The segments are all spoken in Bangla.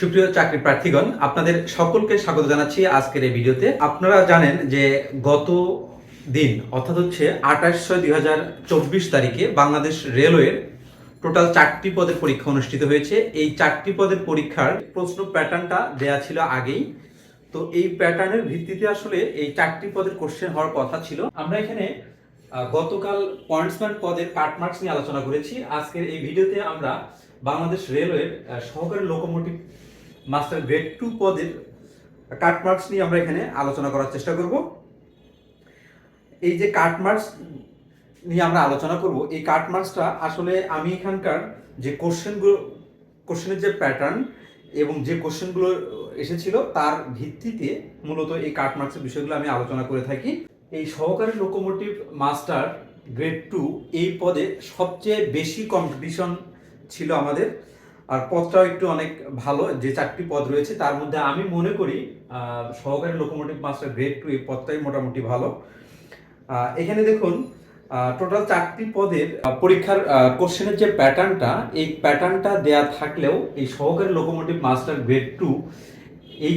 সুপ্রিয় চাকরি প্রার্থীগণ, আপনাদের সকলকে স্বাগত জানাচ্ছি আজকের এই ভিডিওতে। আপনারা জানেন যে গত দিন, অর্থাৎ হচ্ছে আঠাশ ছয় দুই চব্বিশ তারিখে বাংলাদেশ রেলওয়ের টোটাল চারটি পদের পরীক্ষা অনুষ্ঠিত হয়েছে। এই চারটি পদের পরীক্ষার প্রশ্ন প্যাটার্নটা দেয়া ছিল আগেই। তো এই প্যাটার্নের ভিত্তিতে আসলে এই চারটি পদের কোশ্চেন হওয়ার কথা ছিল। আমরা এখানে গতকাল পয়েন্টসম্যান পদের কাটমার্কস নিয়ে আলোচনা করেছি। আজকের এই ভিডিওতে আমরা বাংলাদেশ রেলওয়ের সহকারী লোকোমোটিভ মাস্টার গ্রেড টু পদের কাটমার্কস নিয়ে আমরা এখানে আলোচনা করার চেষ্টা করব। এই যে কাটমার্কস নিয়ে আমরা আলোচনা করব, এই কাটমার্কসটা আসলে আমি এখানকার যে কোশ্চেনগুলো কোশ্চেনের যে প্যাটার্ন এবং যে কোশ্চেনগুলো এসেছিল তার ভিত্তিতে মূলত এই কাটমার্কসের বিষয়গুলো আমি আলোচনা করে থাকি। এই সহকারী লোকোমোটিভ মাস্টার গ্রেড টু এই পদে সবচেয়ে বেশি কম্পিটিশন ছিল আমাদের। আর পদটাও একটু অনেক ভালো, যে চারটি পদ রয়েছে, তার মধ্যে আমি মনে করি সহকারী লোকোমোটিভ মাস্টার গ্রেড টু এই পদটাই মোটামুটি ভালো। এখানে দেখুন টোটাল চারটি পদের পরীক্ষার কোশ্চেনের যে প্যাটার্নটা এই প্যাটার্নটা দেয়া থাকলেও এই সহকারী লোকোমোটিভ মাস্টার গ্রেড টু এই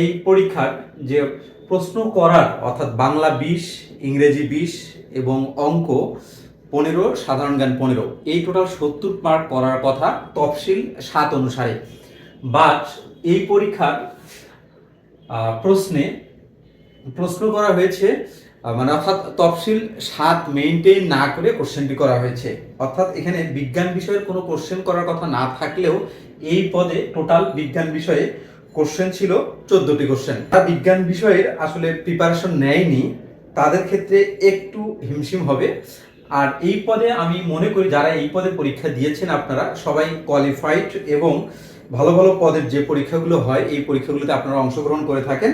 এই পরীক্ষার যে প্রশ্ন করার, অর্থাৎ বাংলা বিশ, ইংরেজি বিশ এবং অঙ্ক পনেরো, সাধারণ জ্ঞান পনেরো। এই টোটাল সত্তর মার্ক করার কথা তফসিল সাত অনুসারে। বাট এই পরীক্ষার প্রশ্নে প্রশ্ন করা হয়েছে মানে অর্থাৎ তফসিল সাত মেইনটেইন না করে কোশ্চেনটি করা হয়েছে। অর্থাৎ এখানে বিজ্ঞান বিষয়ের কোনো কোশ্চেন করার কথা না থাকলেও এই পদে টোটাল বিজ্ঞান বিষয়ে কোশ্চেন ছিল চোদ্দটি কোশ্চেন তারা বিজ্ঞান বিষয়ের আসলে প্রিপারেশন নেয়নি, তাদের ক্ষেত্রে একটু হিমশিম হবে। আর এই পদে আমি মনে করি যারা এই পদে পরীক্ষা দিয়েছেন আপনারা, সবাই কোয়ালিফাইড এবং ভালো ভালো পদের যে পরীক্ষাগুলো হয়, এই পরীক্ষাগুলোতে আপনারা অংশগ্রহণ করে থাকেন।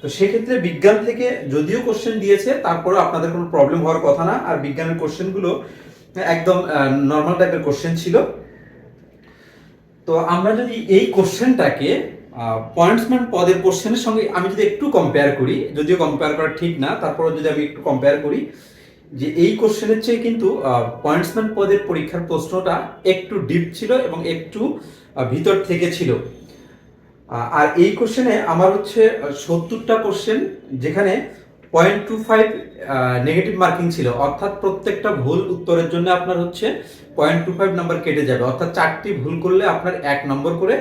তো সেক্ষেত্রে বিজ্ঞান থেকে যদিও কোশ্চেন দিয়েছে, তারপরেও আপনাদের কোনো প্রবলেম হওয়ার কথা না। আর বিজ্ঞানের কোশ্চেনগুলো একদম নর্মাল টাইপের কোশ্চেন ছিল। তো আমরা যদি এই কোশ্চেনটাকে পয়েন্টসম্যান পদের কোশ্চেনের সঙ্গে আমি যদি একটু কম্পেয়ার করি, যদিও কম্পেয়ার করা ঠিক না তারপরে যদি আমি একটু কম্পেয়ার করি যে এই কোশ্চেনের চেয়ে কিন্তু পয়েন্টসম্যান পদের পরীক্ষার প্রশ্নটা একটু ডিপ ছিল এবং একটু ভিতর থেকে ছিল। আর এই কোশ্চেনে আমার হচ্ছে সত্তরটা কোশ্চেন যেখানে point two five negative marking ছিল। অর্থাৎ প্রত্যেকটা ভুল উত্তরের জন্য আপনার হচ্ছে পয়েন্ট টু ফাইভ নাম্বার কেটে যাবে। অর্থাৎ চারটি ভুল করলে আপনার এক নম্বর করে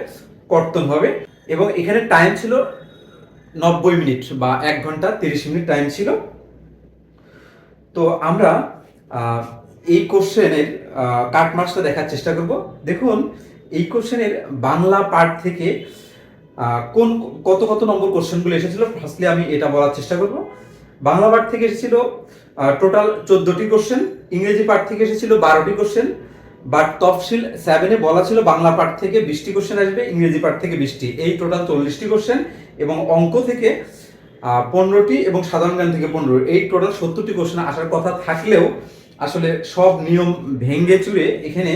কর্তন হবে। এবং এখানে টাইম ছিল নব্বই মিনিট বা এক ঘণ্টা তিরিশ মিনিট টাইম ছিল। তো আমরা এই কোশ্চেনের কাটমার্কসটা দেখার চেষ্টা করব। দেখুন, এই কোশ্চেনের বাংলা পার্ট থেকে কোন, কত কত নম্বর কোশ্চেনগুলো এসেছিল ফার্স্টলি আমি এটা বলার চেষ্টা করব। বাংলা পার্ট থেকে এসেছিল টোটাল চোদ্দটি কোশ্চেন, ইংরেজি পার্ট থেকে এসেছিল বারোটি কোশ্চেন বাট তফসিল সেভেনে বলা ছিল বাংলা পার্ট থেকে বিশটি কোশ্চেন আসবে, ইংরেজি পার্ট থেকে বিশটি। এই টোটাল চল্লিশটি কোশ্চেন এবং অঙ্ক থেকে পনেরোটি এবং সাধারণ জ্ঞান থেকে পনেরো। এই টোটাল সত্তরটি কোশ্চেন আসার কথা থাকলেও আসলে সব নিয়ম ভেঙ্গে চুরে এখানে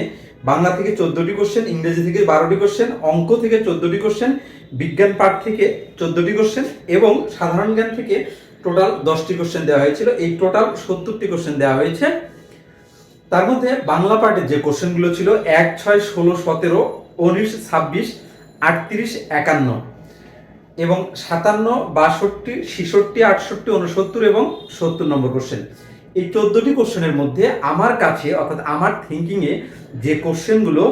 বাংলা থেকে চোদ্দটি কোশ্চেন ইংরেজি থেকে বারোটি কোশ্চেন অঙ্ক থেকে চোদ্দটি কোশ্চেন বিজ্ঞান পাঠ থেকে চোদ্দটি কোশ্চেন এবং সাধারণ জ্ঞান থেকে টোটাল দশটি কোশ্চেন দেওয়া হয়েছিল। এই টোটাল সত্তরটি কোশ্চেন দেওয়া হয়েছে। তার মধ্যে বাংলা পার্টের যে কোশ্চেনগুলো ছিল, এক, ছয়, ষোলো, সতেরো, উনিশ, ছাব্বিশ, আটত্রিশ, একান্ন। এবং সাতান্ন, বাষট্টি, ছেষট্টি, আটষট্টি উনসত্তর এবং সত্তর নম্বর কোশ্চেন এই চোদ্দটি কোশ্চেনের মধ্যে আমার কাছে, অর্থাৎ আমার থিঙ্কিংয়ে যে কোশ্চেনগুলো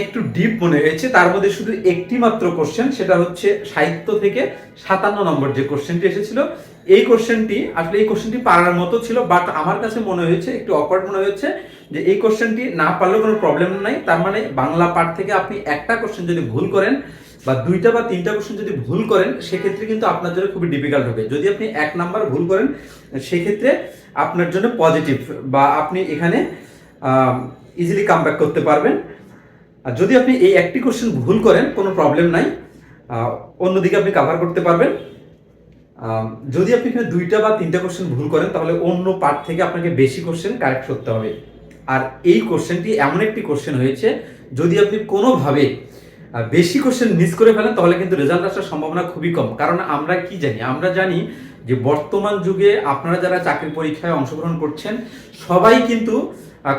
একটু ডিপ মনে হয়েছে, তার মধ্যে শুধু একটি মাত্র কোশ্চেন সেটা হচ্ছে সাহিত্য থেকে সাতান্ন নম্বর যে কোশ্চেনটি এসেছিল। এই কোশ্চেনটি আসলে এই কোশ্চেনটি পারার মতো ছিল বাট আমার কাছে মনে হয়েছে, একটু অকওয়ার্ড মনে হয়েছে, যে এই কোশ্চেনটি না পারলেও কোনো প্রবলেম নাই। তার মানে বাংলা পাঠ থেকে আপনি একটা কোশ্চেন যদি ভুল করেন বা দুইটা বা তিনটা কোশ্চেন যদি ভুল করেন, সেক্ষেত্রে কিন্তু আপনার জন্য খুবই ডিফিকাল্ট হবে। যদি আপনি এক নাম্বার ভুল করেন, সেক্ষেত্রে আপনার জন্য পজিটিভ বা আপনি এখানে ইজিলি কাম করতে পারবেন। আর যদি আপনি এই একটি কোশ্চেন ভুল করেন, কোনো প্রবলেম নাই অন্যদিকে আপনি কাভার করতে পারবেন। যদি আপনি এখানে দুইটা বা তিনটা কোশ্চেন ভুল করেন, তাহলে অন্য পার্ট থেকে আপনাকে বেশি কোশ্চেন কারেক্ট করতে হবে। আর এই কোশ্চেনটি এমন একটি কোশ্চেন হয়েছে, যদি আপনি কোনোভাবে বেশি কোশ্চেন মিস করে ফেলেন, তাহলে কিন্তু রেজাল্ট আসার সম্ভাবনা খুবই কম। কারণ আমরা কি জানি? আমরা জানি যে বর্তমান যুগে আপনারা যারা চাকরি পরীক্ষায় অংশগ্রহণ করছেন, সবাই কিন্তু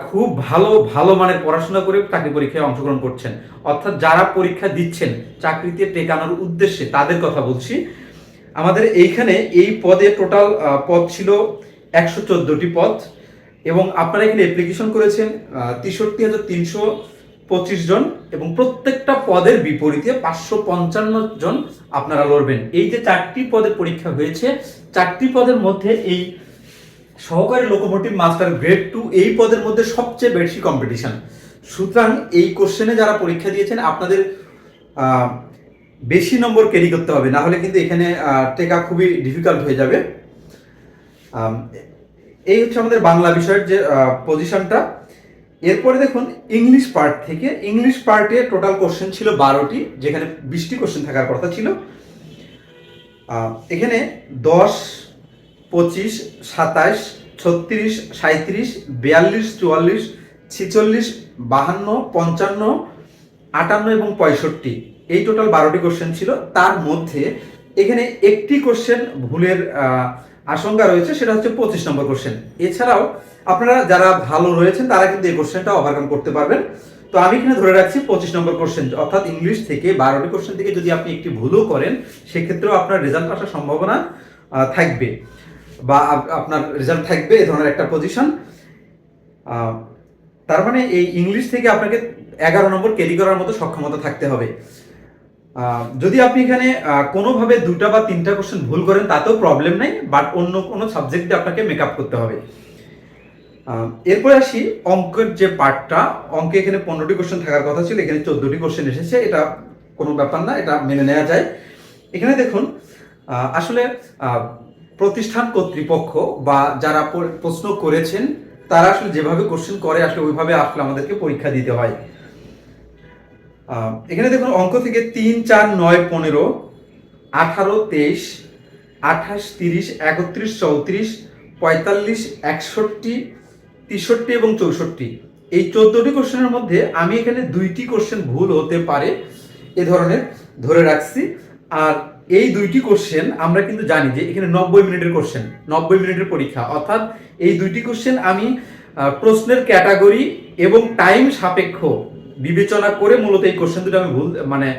খুব ভালো ভালো মানের পড়াশোনা করে চাকরি পরীক্ষায় অংশগ্রহণ করছেন। অর্থাৎ যারা পরীক্ষা দিচ্ছেন, চাকরিতে টেকানোর উদ্দেশ্যে, তাদের কথা বলছি। আমাদের এইখানে এই পদে টোটাল পদ ছিল একশো চোদ্দোটি পদ এবং আপনারা এখানে অ্যাপ্লিকেশন করেছেন তেষট্টি হাজার তিনশো পঁচিশ জন এবং প্রত্যেকটা পদের বিপরীতে পাঁচশো পঞ্চান্ন জন আপনারা লড়বেন। এই যে চারটি পদের পরীক্ষা হয়েছে, চারটি পদের মধ্যে এই সহকারী লোকোমোটিভ মাস্টার গ্রেড টু এই পদের মধ্যে সবচেয়ে বেশি কম্পিটিশন সুতরাং এই কোশ্চেনে যারা পরীক্ষা দিয়েছেন, আপনাদের বেশি নম্বর ক্যারি করতে হবে, না হলে কিন্তু এখানে টেকা খুবই ডিফিকাল্ট হয়ে যাবে। এই হচ্ছে আমাদের বাংলা বিষয়ের যে পজিশনটা এরপরে দেখুন ইংলিশ পার্ট থেকে ইংলিশ পার্টে টোটাল কোশ্চেন ছিল বারোটি, যেখানে বিশটি কোশ্চেন থাকার কথা ছিল। এখানে দশ, পঁচিশ, সাতাশ, ছত্রিশ সাঁত্রিশ বিয়াল্লিশ, চুয়াল্লিশ, ছিচল্লিশ, বাহান্ন, পঞ্চান্ন, আটান্ন এবং পঁয়ষট্টি। এই টোটাল বারোটি কোশ্চেন ছিল। তার মধ্যে এখানে একটি কোশ্চেন ভুলের আশঙ্কা রয়েছে, সেটা হচ্ছে পঁচিশ নম্বর কোশ্চেন এছাড়াও আপনারা যারা ভালো রয়েছেন, তারা কিন্তু এই কোশ্চেনটা ওভারকাম করতে পারবেন। তো আমি এখানে ধরে রাখছি পঁচিশ নম্বর কোশ্চেন অর্থাৎ ইংলিশ থেকে বারোটি কোশ্চেন থেকে যদি আপনি একটি ভুলও করেন, সেক্ষেত্রেও আপনার রেজাল্ট আসার সম্ভাবনা থাকবে। বা আপনার রেজাল্ট থাকবে এ ধরনের একটা পজিশন তার মানে এই ইংলিশ থেকে আপনাকে এগারো নম্বর ক্যারি করার মতো সক্ষমতা থাকতে হবে। যদি আপনি এখানে কোনোভাবে দুটা বা তিনটা কোশ্চেন ভুল করেন, তাতেও প্রবলেম নেই বাট অন্য কোনো সাবজেক্টে আপনাকে মেকআপ করতে হবে। এরপরে আসি, অঙ্কের যে পার্টটা অঙ্কে এখানে পনেরোটি কোশ্চেন থাকার কথা ছিল, এখানে চোদ্দটি কোশ্চেন এসেছে, এটা কোনো ব্যাপার না, এটা মেনে নেওয়া যায়। এখানে দেখুন আসলে প্রতিষ্ঠান কর্তৃপক্ষ বা যারা প্রশ্ন করেছেন, তারা আসলে যেভাবে কোশ্চেন করে, আসলে ওইভাবে আসলে আমাদেরকে পরীক্ষা দিতে হয়। এখানে দেখুন অঙ্ক থেকে তিন, চার, নয়, পনেরো, আঠারো, তেইশ, আঠাশ, তিরিশ, একত্রিশ, চৌত্রিশ, পঁয়তাল্লিশ, একষট্টি, তেষট্টি এবং চৌষট্টি। এই চোদ্দটি কোশ্চেনের মধ্যে আমি এখানে দুইটি কোশ্চেন ভুল হতে পারে, এ ধরনের ধরে রাখছি। আর এই দুইটি কোশ্চেন আমরা কিন্তু জানি যে এখানে নব্বই মিনিটের কোশ্চেন, নব্বই মিনিটের পরীক্ষা। অর্থাৎ এই দুইটি কোশ্চেন আমি প্রশ্নের ক্যাটাগরি এবং টাইম সাপেক্ষ বিবেচনা করে মূলত এই কোশ্চেন আমি ভুল মানে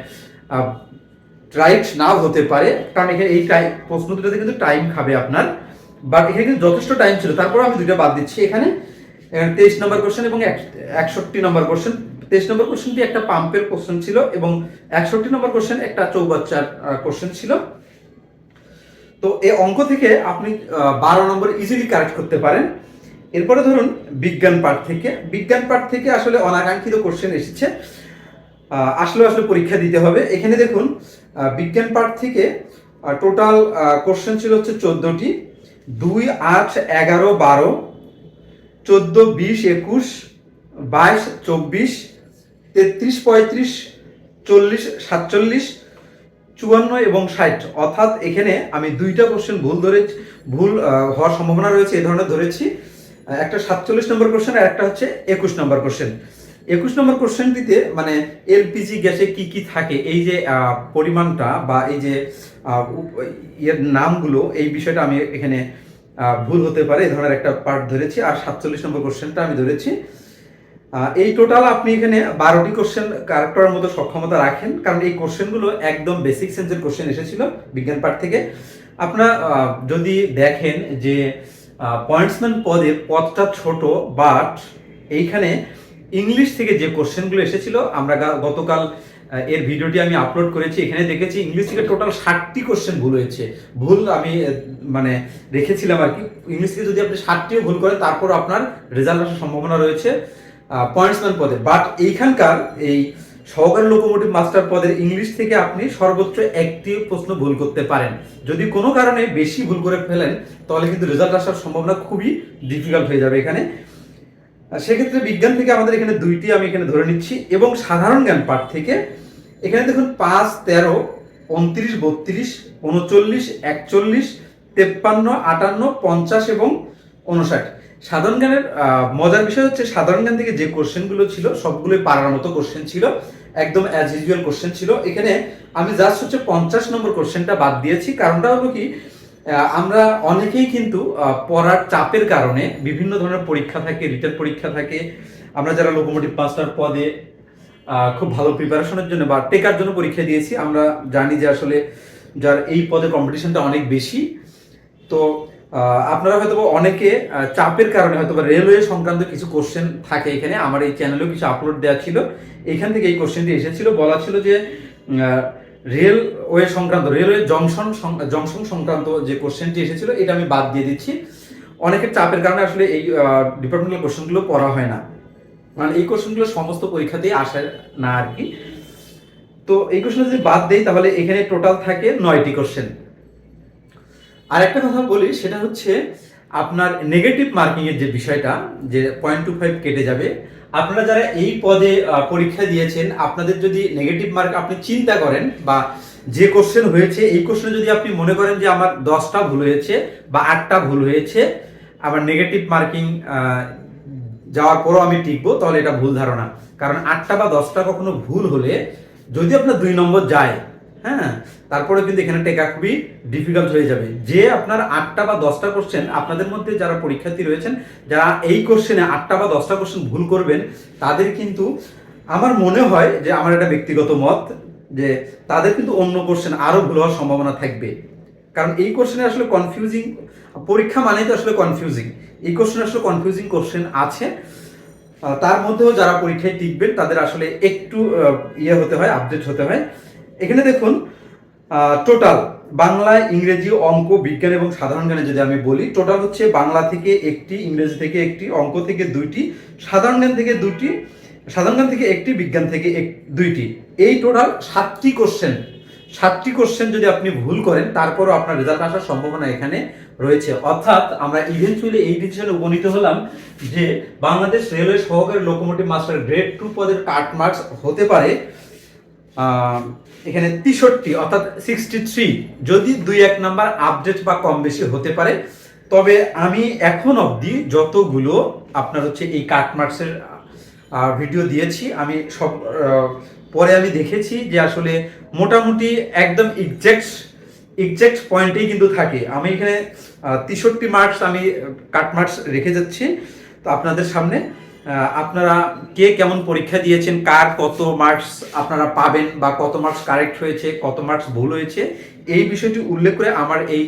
রাইট নাও হতে পারে, কারণ এখানে এই টাইম প্রশ্ন দুটোতে কিন্তু টাইম খাবে আপনার। বাট এখানে কিন্তু যথেষ্ট টাইম ছিল, তারপর আমি দুইটা বাদ দিচ্ছি। এখানে তেইশ নম্বর কোশ্চেন এবং একষট্টি নম্বর কোশ্চেন তেইশ নম্বর কোশ্চেনটি একটা পাম্পের কোশ্চেন ছিল এবং একষট্টি নম্বর কোশ্চেন একটা চৌবাচ্চার কোশ্চেন ছিল। তো এই অঙ্ক থেকে আপনি বারো নম্বর ইজিলি কারেক্ট করতে পারেন। এরপরে ধরুন বিজ্ঞান পাঠ থেকে, বিজ্ঞান পাঠ থেকে আসলে অনাকাঙ্ক্ষিত কোশ্চেন এসেছে। আসলে আসলে পরীক্ষা দিতে হবে। এখানে দেখুন বিজ্ঞান পাঠ থেকে টোটাল কোশ্চেন ছিল হচ্ছে চোদ্দটি। দুই আট এগারো বারো, চোদ্দ বিশ একুশ, বাইশ চব্বিশ, তেত্রিশ পঁয়ত্রিশ, চল্লিশ সাতচল্লিশ, চুয়ান্ন এবং ষাট। অর্থাৎ এখানে আমি দুইটা কোশ্চেন ভুল ধরে ভুল হওয়ার সম্ভাবনা রয়েছে এই ধরনের ধরেছি। একটা সাতচল্লিশ নম্বর কোশ্চেন আর একটা হচ্ছে একুশ নম্বর কোশ্চেন একুশ নম্বর কোশ্চেনটিতে মানে এলপিজি গ্যাসে কি কি থাকে? এই যে পরিমাণটা বা এই যে ইয়ের নামগুলো, এই বিষয়টা আমি এখানে ভুল হতে পারে, এই ধরনের একটা পার্ট ধরেছি। আর সাতচল্লিশ নম্বর কোশ্চেনটা আমি ধরেছি। এই টোটাল আপনি এখানে বারোটি কোশ্চেন কারেক্ট করার মতো সক্ষমতা রাখেন। কারণ এই কোশ্চেনগুলো একদম বেসিক সেন্সের কোশ্চেন এসেছিল বিজ্ঞান পাঠ থেকে। আপনারা যদি দেখেন যে পয়েন্টসম্যান পদে পদটা ছোট বাট এইখানে ইংলিশ থেকে যে কোশ্চেনগুলো এসেছিল, আমরা গতকাল এর ভিডিওটি আমি আপলোড করেছি, এখানে দেখেছি ইংলিশ থেকে টোটাল ষাটটি কোশ্চেন ভুল হয়েছে। ভুল আমি মানে রেখেছিলাম আর কি। ইংলিশ থেকে যদি আপনি ষাটটিও ভুল করেন, তারপর আপনার রেজাল্ট আসার সম্ভাবনা রয়েছে পয়েন্টসম্যান পদে। বাট এইখানকার এই সহকারী লোকোমোটিভ মাস্টার পদের ইংলিশ থেকে আপনি সর্বোচ্চ একটি প্রশ্ন ভুল করতে পারেন। যদি কোনো কারণে বেশি ভুল করে ফেলেন, তাহলে কিন্তু রেজাল্ট আসার সম্ভাবনা খুবই ডিফিকাল্ট হয়ে যাবে এখানে। সেক্ষেত্রে বিজ্ঞান থেকে আমাদের এখানে দুইটি আমি এখানে ধরে নিচ্ছি, এবং সাধারণ জ্ঞান পাঠ থেকে। এখানে দেখুন, পাঁচ, তেরো, উনত্রিশ, বত্রিশ, উনচল্লিশ, একচল্লিশ, তেপ্পান্ন, আটান্ন, পঞ্চাশ এবং উনষাট সাধারণ জ্ঞানের মজার বিষয় হচ্ছে সাধারণ জ্ঞান থেকে যে কোশ্চেনগুলো ছিল, সবগুলোই পারার মতো কোশ্চেন ছিল, একদম অ্যাজ ইউজুয়াল কোশ্চেন ছিল। এখানে আমি জাস্ট হচ্ছে পঞ্চাশ নম্বর কোশ্চেনটা বাদ দিয়েছি। কারণটা হলো কি আমরা অনেকেই কিন্তু পড়ার চাপের কারণে বিভিন্ন ধরনের পরীক্ষা থাকে রিটার্ন পরীক্ষা থাকে। আমরা যারা লোকোমোটিভ মাস্টার পদে খুব ভালো প্রিপারেশনের জন্য বা টেকার জন্য পরীক্ষা দিয়েছি, আমরা জানি যে আসলে যার এই পদে কম্পিটিশনটা অনেক বেশি। তো আপনারা হয়তো অনেকে চাপের কারণে হয়তো রেলওয়ে সংক্রান্ত কিছু কোশ্চেন থাকে এখানে। আমার এই চ্যানেলেও কিছু আপলোড দেওয়া ছিল। এখান থেকে এই কোশ্চেনটি এসেছিল। বলা ছিল যে রেলওয়ে সংক্রান্ত, রেলওয়ে জংশন জংশন সংক্রান্ত যে কোশ্চেনটি এসেছিল, এটা আমি বাদ দিয়ে দিচ্ছি। অনেকের চাপের কারণে আসলে এই ডিপার্টমেন্টাল কোশ্চেনগুলো পড়া হয় না। মানে এই কোশ্চেনগুলো সমস্ত পরীক্ষাতেই আসে না আর কি। তো এই কোশ্চেন যদি বাদ দেই, তাহলে এখানে টোটাল থাকে নয়টি কোশ্চেন আর একটা কথা বলি, সেটা হচ্ছে আপনার নেগেটিভ মার্কিং এর যে বিষয়টা, যে পয়েন্ট টু ফাইভ কেটে যাবে, আপনারা যারা এই পদে পরীক্ষা দিয়েছেন, আপনাদের যদি নেগেটিভ মার্ক আপনি চিন্তা করেন বা যে কোশ্চেন হয়েছে, এই কোশ্চেন যদি আপনি মনে করেন যে আমার দশটা ভুল হয়েছে বা আটটা ভুল হয়েছে আবার নেগেটিভ মার্কিং যাওয়ার পরও আমি টিকবো, তাহলে এটা ভুল ধারণা। কারণ আটটা বা দশটা কখনো ভুল হলে, যদি আপনার দুই নম্বর যায় হ্যাঁ তারপরে কিন্তু এখানে টেকা খুবই ডিফিকাল্ট হয়ে যাবে। যে আপনার আটটা বা দশটা কোশ্চেন আপনাদের মধ্যে যারা পরীক্ষার্থী রয়েছেন, যারা এই কোশ্চেনে আটটা বা দশটা কোশ্চেন ভুল করবেন, তাদের কিন্তু আমার মনে হয় যে আমার একটা ব্যক্তিগত মত যে তাদের কিন্তু অন্য কোশ্চেন আরও ভুল হওয়ার সম্ভাবনা থাকবে। কারণ এই কোশ্চেনে আসলে কনফিউজিং পরীক্ষা মানেই তো আসলে কনফিউজিং এই কোশ্চেনে আসলে কনফিউজিং কোশ্চেন আছে। তার মধ্যেও যারা পরীক্ষায় টিকবেন, তাদের আসলে একটু ইয়ে হতে হয় আপডেট হতে হয়। এখানে দেখুন টোটাল বাংলা ইংরেজি অঙ্ক, বিজ্ঞান এবং সাধারণ জ্ঞানে যদি আমি বলি টোটাল হচ্ছে বাংলা থেকে একটি, ইংরেজি থেকে একটি, অঙ্ক থেকে দুইটি, সাধারণ জ্ঞান থেকে দুটি সাধারণ জ্ঞান থেকে একটি, বিজ্ঞান থেকে এক, দুইটি। এই টোটাল সাতটি কোশ্চেন সাতটি কোশ্চেন যদি আপনি ভুল করেন, তারপরও আপনার রেজাল্ট আসার সম্ভাবনা এখানে রয়েছে। অর্থাৎ আমরা ইভেন্চুয়ালি এই ডিসিশনে উপনীত হলাম যে বাংলাদেশ রেলওয়ে সহকারী লোকোমোটিভ মাস্টার গ্রেড টু পদের কাট মার্কস হতে পারে। এখানে তেষট্টি, অর্থাৎ সিক্সটি থ্রি যদি দুই এক নাম্বার আপডেট বা কম বেশি হতে পারে, তবে আমি এখন অবধি যতগুলো আপনার হচ্ছে এই কাট মার্কসের ভিডিও দিয়েছি, আমি সব পরে আমি দেখেছি যে আসলে মোটামুটি একদম এক্সাক্ট এক্সাক্ট পয়েন্টেই কিন্তু থাকে। আমি এখানে তেষট্টি মার্কস আমি কাট মার্কস রেখে যাচ্ছি। তো আপনাদের সামনে আপনারা কে কেমন পরীক্ষা দিয়েছেন, কার কত মার্কস আপনারা পাবেন বা কত মার্কস কারেক্ট হয়েছে, কত মার্কস ভুল হয়েছে, এই বিষয়টি উল্লেখ করে আমার এই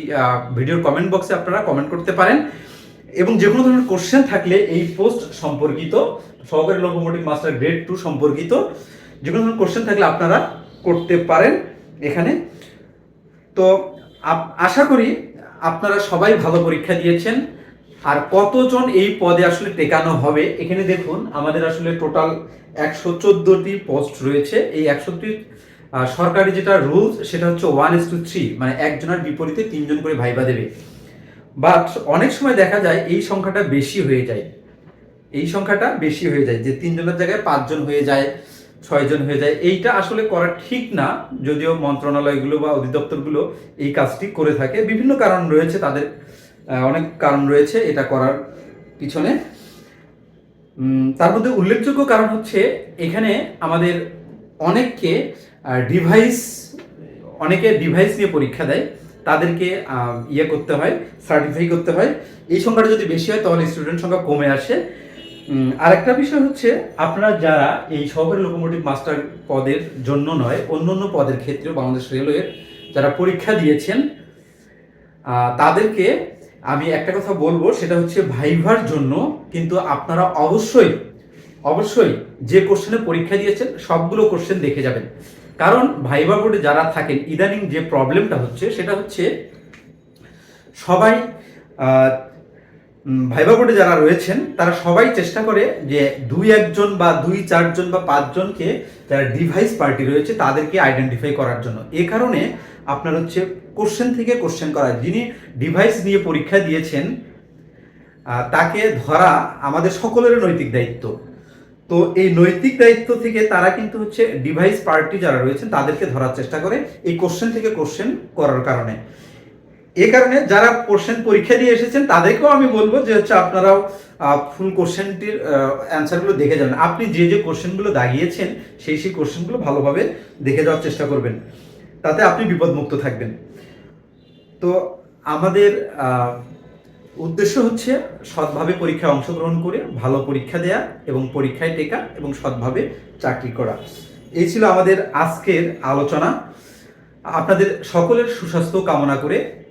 ভিডিওর কমেন্ট বক্সে আপনারা কমেন্ট করতে পারেন। এবং যে কোনো ধরনের কোশ্চেন থাকলে এই পোস্ট সম্পর্কিত, সহকারী লোকোমোটিভ মাস্টার গ্রেড টু সম্পর্কিত, যে কোনো ধরনের কোশ্চেন থাকলে আপনারা করতে পারেন এখানে। তো আশা করি আপনারা সবাই ভালো পরীক্ষা দিয়েছেন। আর কতজন এই পদে আসলে টেকানো হবে? এখানে দেখুন, আমাদের আসলে টোটাল একশো চোদ্দটি পোস্ট রয়েছে। এই একশোটি সরকারি যেটা রুলস সেটা হচ্ছে ওয়ান ইস টু থ্রি মানে একজনের বিপরীতে তিনজন করে ভাইবা দেবে। বাট অনেক সময় দেখা যায় এই সংখ্যাটা বেশি হয়ে যায়। এই সংখ্যাটা বেশি হয়ে যায়, যে তিনজনের জায়গায় পাঁচজন হয়ে যায়, ছয়জন হয়ে যায়। এইটা আসলে করা ঠিক না, যদিও মন্ত্রণালয়গুলো বা অধিদপ্তরগুলো এই কাজটি করে থাকে। বিভিন্ন কারণ রয়েছে তাদের অনেক কারণ রয়েছে এটা করার পিছনে। তার মধ্যে উল্লেখযোগ্য কারণ হচ্ছে এখানে আমাদের অনেককে ডিভাইস অনেকে ডিভাইস নিয়ে পরীক্ষা দেয়। তাদেরকে ইয়ে করতে হয় সার্টিফাই করতে হয়। এই সংখ্যাটা যদি বেশি হয়, তাহলে স্টুডেন্ট সংখ্যা কমে আসে। আর একটা বিষয় হচ্ছে আপনারা যারা এই সহকারী লোকোমোটিভ মাস্টার পদের জন্য নয় অন্য অন্য পদের ক্ষেত্রেও বাংলাদেশ রেলওয়ের যারা পরীক্ষা দিয়েছেন তাদেরকে আমি একটা কথা বলব, সেটা হচ্ছে ভাইভার জন্য কিন্তু আপনারা অবশ্যই অবশ্যই যে কোশ্চেনে পরীক্ষা দিয়েছেন, সবগুলো কোশ্চেন দেখে যাবেন। কারণ ভাইভা বোর্ডে যারা থাকেন, ইদানিং যে প্রবলেমটা হচ্ছে, সেটা হচ্ছে সবাই উম, বোর্ডে যারা রয়েছেন তারা সবাই চেষ্টা করে যে দুই একজন বা দুই চারজন বা পাঁচজনকে যারা ডিভাইস পার্টি রয়েছে তাদেরকে আইডেন্টিফাই করার জন্য। এ কারণে আপনার হচ্ছে কোশ্চেন থেকে কোশ্চেন করা। যিনি ডিভাইস নিয়ে পরীক্ষা দিয়েছেন তাকে ধরা আমাদের সকলের নৈতিক দায়িত্ব। তো এই নৈতিক দায়িত্ব থেকে তারা কিন্তু হচ্ছে ডিভাইস পার্টি যারা রয়েছেন তাদেরকে ধরার চেষ্টা করে এই কোশ্চেন থেকে কোশ্চেন করার কারণে। এ কারণে যারা কোশ্চেন পরীক্ষা দিয়ে এসেছেন, তাদেরকেও আমি বলব যে হচ্ছে আপনারাও ফুল কোশ্চেনটির অ্যান্সারগুলো দেখে যাবেন। আপনি যে যে কোশ্চেনগুলো দাগিয়েছেন, সেই সেই কোশ্চেনগুলো ভালোভাবে দেখে যাওয়ার চেষ্টা করবেন। তাতে আপনি বিপদমুক্ত থাকবেন। তো আমাদের উদ্দেশ্য হচ্ছে সৎভাবে পরীক্ষায় অংশগ্রহণ করে, ভালো পরীক্ষা দেয়া এবং পরীক্ষায় টেকা এবং সৎভাবে চাকরি করা। এই ছিল আমাদের আজকের আলোচনা। আপনাদের সকলের সুস্বাস্থ্য কামনা করে